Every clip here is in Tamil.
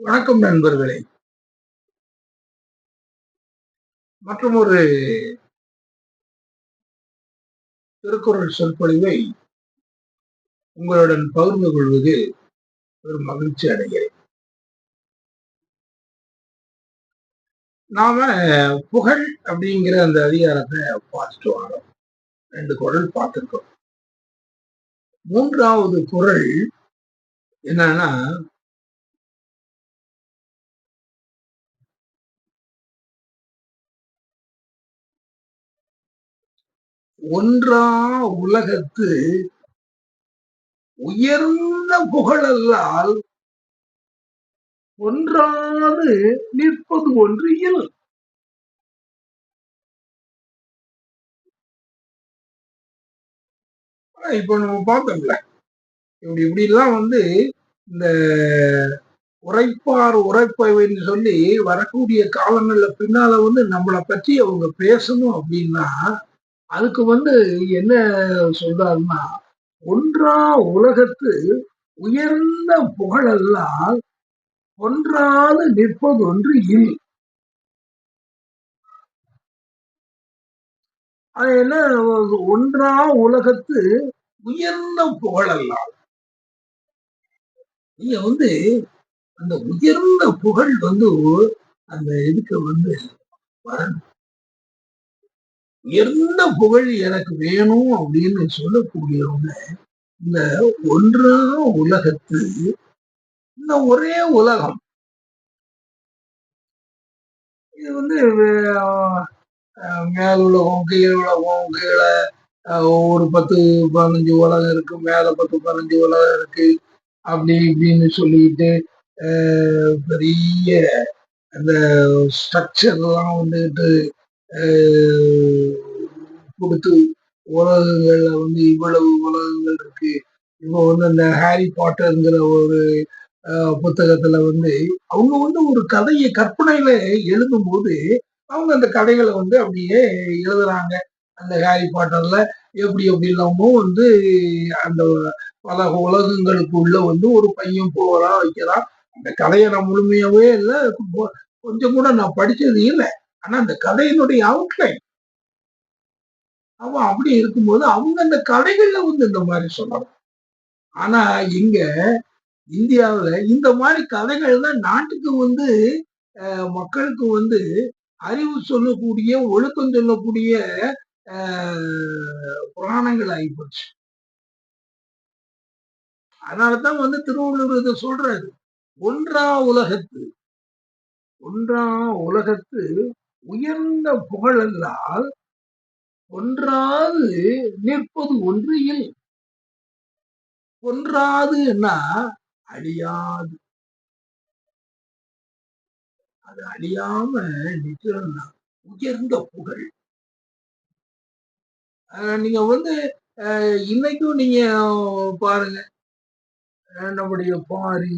வணக்கம் நண்பர்களே. மற்றும் ஒரு திருக்குறள் சொற்பொழிவை உங்களுடன் பகிர்ந்து கொள்வது ஒரு மகிழ்ச்சி அடைகிறேன். நாம புகழ் அப்படிங்கிற அந்த அதிகாரத்தை பார்த்துட்டு வரோம். ரெண்டு குரல் பார்த்திருக்கோம். மூன்றாவது குரல் என்னன்னா ஒன்றா உலகத்து உயர்ந்த புகழல்லால் ஒன்றாது நிற்பது ஒன்று இயல். இப்ப நம்ம பார்த்தோம்ல இப்படி இப்படி எல்லாம் வந்து இந்த உரைப்பார் உரைப்பவைன்னு சொல்லி வரக்கூடிய காலங்கள்ல பின்னால வந்து நம்மளை பற்றி அவங்க பேசணும் அப்படின்னா அதுக்கு வந்து என்ன சொல்றாருன்னா ஒன்றா உலகத்து உயர்ந்த புகழெல்லாம் ஒன்றாது நிற்பது ஒன்று இல் அது என்ன ஒன்றா உலகத்து உயர்ந்த புகழெல்லாம். நீங்க வந்து அந்த உயர்ந்த புகழ் வந்து அந்த இதுக்கு வந்து வரணும். எந்த புகழ் எனக்கு வேணும் அப்படின்னு சொல்லக்கூடியவங்க இந்த ஒன்றா உலகத்து இந்த ஒரே உலகம். இது வந்து மேல் உலகம் கீழே உலகம் கீழே ஒரு பத்து பதினஞ்சு உலகம் இருக்கு மேல பத்து பதினஞ்சு உலகம் இருக்கு அப்படி இப்படின்னு சொல்லிட்டு பெரிய அந்த ஸ்ட்ரக்சர்லாம் வந்துட்டு கொடுத்து உலகங்கள்ல வந்து இவ்வளவு உலகங்கள் இருக்கு. இப்போ வந்து அந்த ஹாரி பாட்டருங்கிற ஒரு புத்தகத்துல வந்து அவங்க வந்து ஒரு கதையை கற்பனையில எழுதும் போது அவங்க அந்த கதைகளை வந்து அப்படியே எழுதுறாங்க. அந்த ஹாரி பாட்டர்ல எப்படி எப்படி இல்லாமோ வந்து அந்த பல உலகங்களுக்குள்ள வந்து ஒரு பையன் போகிறான் வைக்கிறான். அந்த கதையை நான் முழுமையாவே இல்லை கொஞ்சம் கூட நான் படிச்சது இல்லை. ஆனா அந்த கதையினுடைய அவுட்லைன் அவன் அப்படி இருக்கும்போது அவங்க அந்த கதைகள்ல வந்து இந்த மாதிரி சொல்லலாம் ஆனா இங்க இந்தியாவுல இந்த மாதிரி கதைகள் தான் நாட்டுக்கு வந்து மக்களுக்கு வந்து அறிவு சொல்லக்கூடிய ஒழுக்கம் சொல்லக்கூடிய புராணங்கள் ஆகிப்போச்சு அதனாலதான் வந்து திருவள்ளுவர் இதை சொல்றாரு. ஒன்றா உலகத்து ஒன்றா உலகத்து உயர்ந்த புகழென்றால் ஒன்றாது நிற்பது ஒன்று இல் ஒன்றாதுன்னா அழியாது. அது அழியாம நிற்கிறதுனா உயர்ந்த புகழ். நீங்க வந்து இன்னைக்கும் நீங்க பாருங்க. நம்முடைய பாரி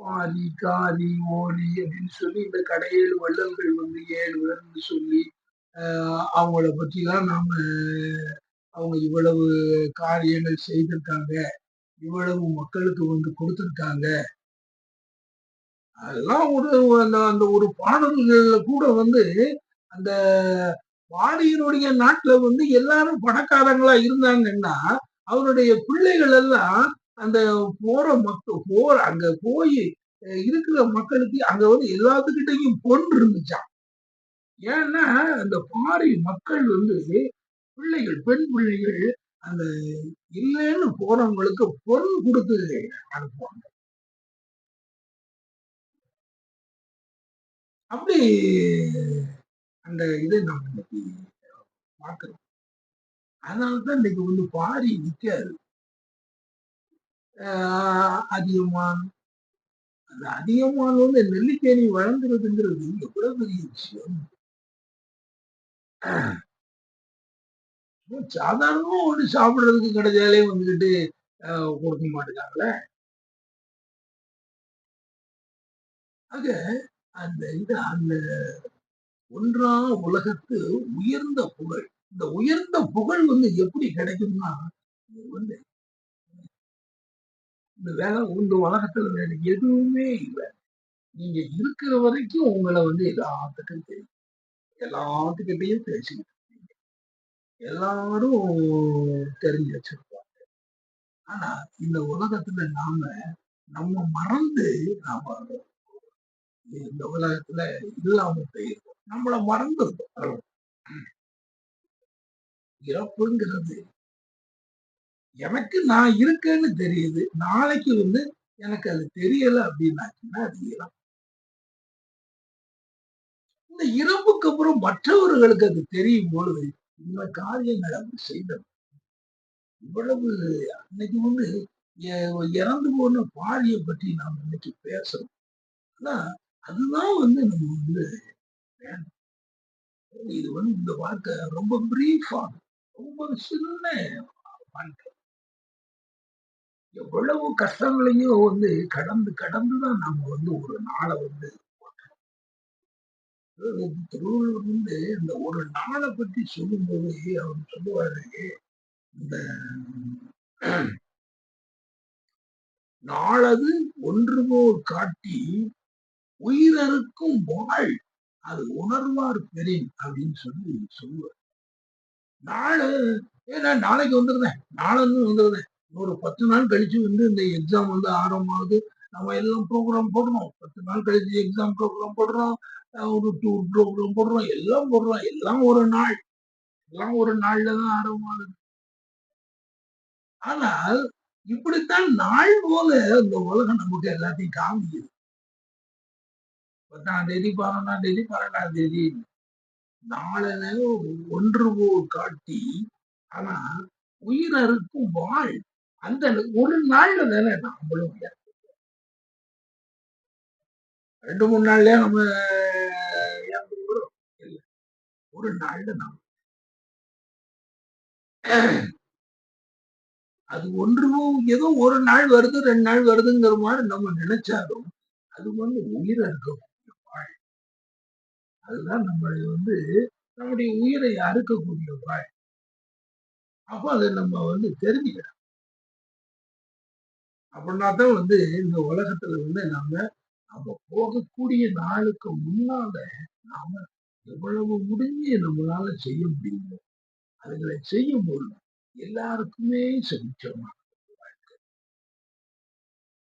வாரி காரி ஓரி அப்படின்னு சொல்லி இந்த கடையேழு வள்ளல்கள் வந்து ஏழு பேர்னு சொல்லி அவங்கள பற்றிலாம் நாம அவங்க இவ்வளவு காரியங்கள் செய்திருக்காங்க. இவ்வளவு மக்களுக்கு வந்து கொடுத்துருக்காங்க. அதெல்லாம் ஒரு அந்த அந்த ஒரு பாடல்கள்ல கூட வந்து அந்த பாடியனுடைய நாட்டுல வந்து எல்லாரும் பணக்காரங்களா இருந்தாங்கன்னா அவருடைய பிள்ளைகள் எல்லாம் அந்த போற மக்கள் போற அங்க போய் இருக்கிற மக்களுக்கு அங்க வந்து எல்லாத்துக்கிட்டையும் பொன் இருந்துச்சான் ஏன்னா அந்த பாரி மக்கள் வந்து பிள்ளைகள் பெண் பிள்ளைகள் அந்த இல்லைன்னு போறவங்களுக்கு பொன் கொடுத்து அனுப்புவாங்க. அப்படி அந்த இதை நம்ம இன்னைக்கு பார்க்கிறோம். அதனாலதான் இன்னைக்கு வந்து பாரி நிக்காது. அதிகமான் அந்த அதியமான் வந்து நெல்லிக்கேணி வளர்ந்துருதுங்கிறது எவ்வளவு பெரிய விஷயம்? சாதாரணமா ஒன்று சாப்பிடுறதுக்கு கிடைச்சாலே வந்துகிட்டு கொடுக்க மாட்டேங்காங்களே ஆக அந்த இது அந்த ஒன்றா உலகத்து உயர்ந்த புகழ். இந்த உயர்ந்த புகழ் வந்து எப்படி கிடைக்கும்னா வந்து இந்த வேலை இந்த உலகத்துல எனக்கு எதுவுமே இல்லை நீங்க இருக்கிற வரைக்கும் உங்களை வந்து எல்லாத்துக்கும் தெரியும். எல்லாத்துக்கிட்டையும் பேசிக்கிட்டு இருக்கீங்க எல்லாரும் தெரிஞ்சு வச்சிருப்பாங்க. ஆனா, இந்த உலகத்துல நாம நம்ம மறந்து நாம இந்த உலகத்துல இல்லாம போயிருக்கோம். நம்மள மறந்துருக்கோம். இறப்புங்கிறது எனக்கு நான் இருக்கேன்னு தெரியுது. நாளைக்கு வந்து எனக்கு அது தெரியல அப்படின்னாச்சுன்னா, அது இறப்பு. இந்த இறப்புக்கு அப்புறம் மற்றவர்களுக்கு அது தெரியும் பொழுது, இந்த காரியங்கள் அவர் செய்தது. இவ்வளவு அன்னைக்கு வந்து எ இறந்து போன பாழியை பற்றி நாம் இன்னைக்கு பேசுறோம். ஆனா, அதுதான் வந்து நம்ம வந்து வேணும். இது வந்து இந்த வாழ்க்கை ரொம்ப பிரீஃபா ரொம்ப சின்ன வாழ்க்கை. எவ்வளவு கஷ்டங்களையும் வந்து கடந்து கடந்து தான் நாம வந்து ஒரு நாளை வந்து திருவள்ளுவர் வந்து இந்த ஒரு நாளை பற்றி சொல்லும்போது அவர் சொல்லுவாரு இந்த நாளது ஒன்று போல் காட்டி உயிரருக்கும் வாழ் அது உணர்வார் பெறின் அப்படின்னு சொல்லி சொல்லுவார். நாளை ஏன்னா நாளைக்கு வந்துருந்தேன் நாளன்னு வந்துருந்தேன் ஒரு பத்து நாள் கழிச்சு வந்து இந்த எக்ஸாம் வந்து ஆரம்பமாகுது. நம்ம எல்லாம் ப்ரோக்ராம் போடுறோம் பத்து நாள் கழிச்சு எக்ஸாம் ப்ரோக்ராம் போடுறோம். ஒரு டூர் ப்ரோக்ராம் போடுறோம். எல்லாம் போடுறோம். எல்லாம் ஒரு நாள். எல்லாம் ஒரு நாள்ல தான் ஆரம்பமாகுது. ஆனால் இப்படித்தான் நாள் போல இந்த உலகம் நமக்கு எல்லாத்தையும் காமிக்குது. பத்தாம் தேதி பதினொன்றாம் தேதி பன்னெண்டாம் தேதி. நாளென ஒன்று போல் காட்டி ஆனா உயிரருக்கும் வாழ் அந்த ஒரு நாள்ல தானே நம்மளும் ரெண்டு மூணு நாள்லயே நம்ம இல்ல. ஒரு நாள்ல நாம். அது ஒன்று ஏதோ ஒரு நாள் வருது ரெண்டு நாள் வருதுங்கிற மாதிரி நம்ம நினைச்சாலும் அது வந்து உயிரை அறுக்கும் வாழ் அதுதான் நம்மளை வந்து நம்முடைய உயிரை அறுக்கக்கூடிய வாழ் அப்போ அதை நம்ம வந்து தெரிஞ்சுக்கணும். அப்படின்னா தான் வந்து இந்த உலகத்துல வந்து நாம நம்ம போகக்கூடிய நாளுக்கு முன்னால நாம எவ்வளவு முடிஞ்சு நம்மளால செய்ய முடியுமோ அதுகளை செய்யும் பொழுது எல்லாருக்குமே வாழ்க்கை.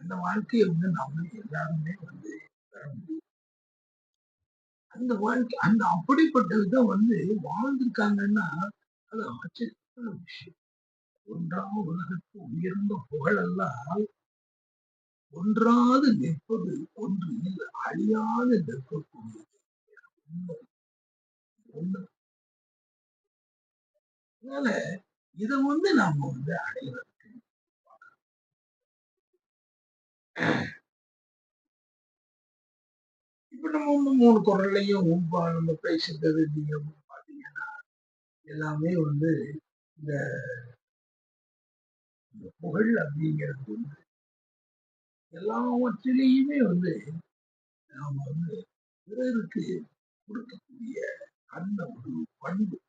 அந்த வாழ்க்கையை வந்து நாம எல்லாருமே வந்து பெற முடியும். அந்த வாழ்க்கை அந்த அப்படிப்பட்டதுதான் வந்து வாழ்ந்திருக்காங்கன்னா அது ஆச்சரியமான விஷயம். ஒன்றாம் உலகத்து உயர்ந்த புகழல்லால் ஒன்றாது நிற்பது ஒன்று இல்லை. அழியாது நிற்கக்கூடியது. அதனால இதை வந்து நாம வந்து அடைவதற்கு இப்ப நம்ம மூணு குரல்லையும் உண்பா நம்ம பேசிட்டது நீங்க பாத்தீங்கன்னா எல்லாமே வந்து இந்த இந்த புகழ் அப்படிங்கிறது வந்து எல்லாவற்றிலேயுமே வந்து நாம் வந்து பிறருக்கு கொடுக்கக்கூடிய அந்த ஒரு பண்பு.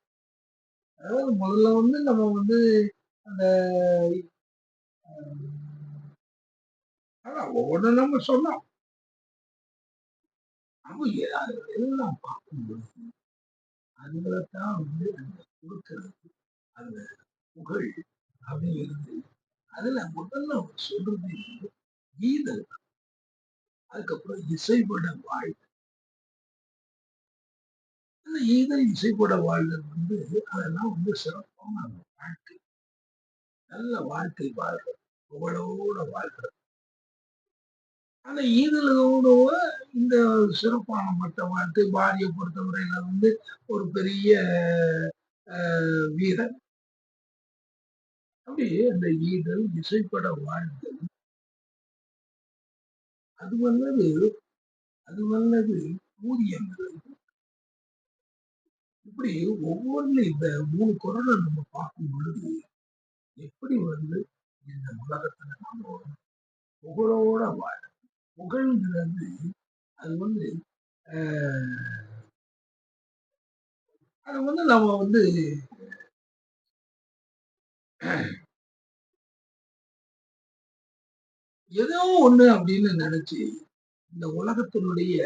அதாவது முதல்ல வந்து நம்ம வந்து அந்த ஆனா ஒவ்வொன்றும் நம்ம சொன்னோம். நம்ம எ- எல்லாம் பார்க்கும்போது அதுகளைத்தான் வந்து அந்த கொடுக்கிறது. அந்த புகழ் அப்படிங்கிறது அதுல முதல்ல அவர் சொல்றது வந்து ஈதல் அதுக்கப்புறம் இசைப்பட வாழ் அந்த ஈதல் இசைப்பட வாழ்தல் வந்து அதெல்லாம் வந்து சிறப்பான வாழ்க்கை. நல்ல வாழ்க்கை வாழ்றது புகழோட வாழ்றது. அந்த ஈதலோட இந்த சிறப்பான மற்ற வாழ்க்கை பாரியை பொறுத்தவரையில வந்து ஒரு பெரிய அஹ், வீரன். அப்படி அந்த ஈதல் இசைப்பட வாழ்தல் அது வல்லது அது வல்லது ஊதியங்கள். இப்படி ஒவ்வொன்றும் இந்த மூணு குரலை நம்ம பார்க்கும் பொழுது எப்படி வந்து இந்த உலகத்துல நாம புகழோட வாழ புகழ்ங்கிறது அது வந்து ஆஹ், அது வந்து நம்ம வந்து ஏதோ ஒண்ணு அப்படின்னு நினைச்சு இந்த உலகத்தினுடைய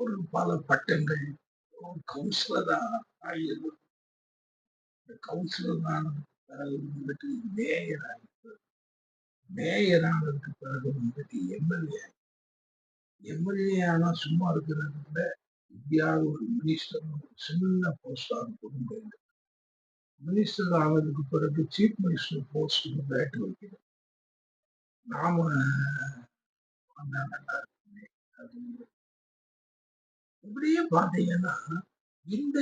ஒரு பல பட்டங்கள் ஒரு கவுன்சிலரா ஆகியது இந்த கவுன்சிலர் ஆனதுக்கு பிறகு வந்துட்டு மேயர் ஆகிட்டு மேயர் ஆனதுக்கு பிறகு வந்துட்டு எம்எல்ஏ எம்எல்ஏ ஆனா சும்மா இருக்கிறது விட இந்தியாவில் ஒரு மினிஸ்டர் சின்ன போஸ்டா கொடுங்க மினிஸ்டர் ஆனதுக்கு பிறகு சீஃப் மினிஸ்டர் போஸ்ட் பேட்டு வைக்கணும். நாம வந்தா நல்லா இருக்குமே இப்படியே பார்த்தீங்கன்னா இந்த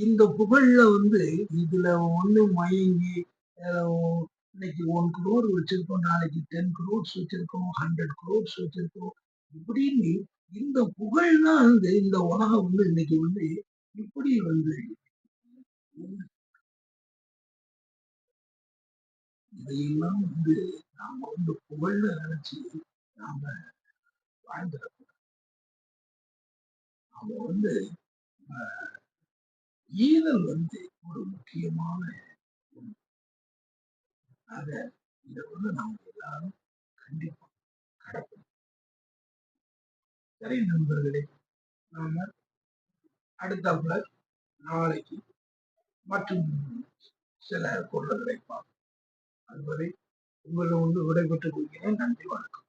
இந்த புகழ்ல வந்து இதுல ஒண்ணு மயங்கி அஹ், இன்னைக்கு ஒன் குரோர் வச்சிருக்கோம் நாளைக்கு டென் குரோர்ஸ் வச்சிருக்கோம் ஹண்ட்ரட் குரோர்ஸ் வச்சிருக்கோம். இப்படின்னு இந்த புகழ் தான் வந்து இந்த உலகம் வந்து இன்னைக்கு வந்து இப்படி வந்து இதையெல்லாம் வந்து நாம வந்து புகழ்ல நினைச்சு நாம வாழ்ந்துடக்கூடாது அவ வந்து ஈதல் வந்து ஒரு முக்கியமான ஒன்று அத இதை வந்து நாம எல்லாரும் கண்டிப்பா கடப்போம் சரி நண்பர்களே நாம அடுத்தாப்புல நாளைக்கு மற்றும் சில பொருள்களை பார்ப்போம். அதுவரை உங்களை வந்து விடைபெற்றுக் கொள்கிறேன். நன்றி வணக்கம்.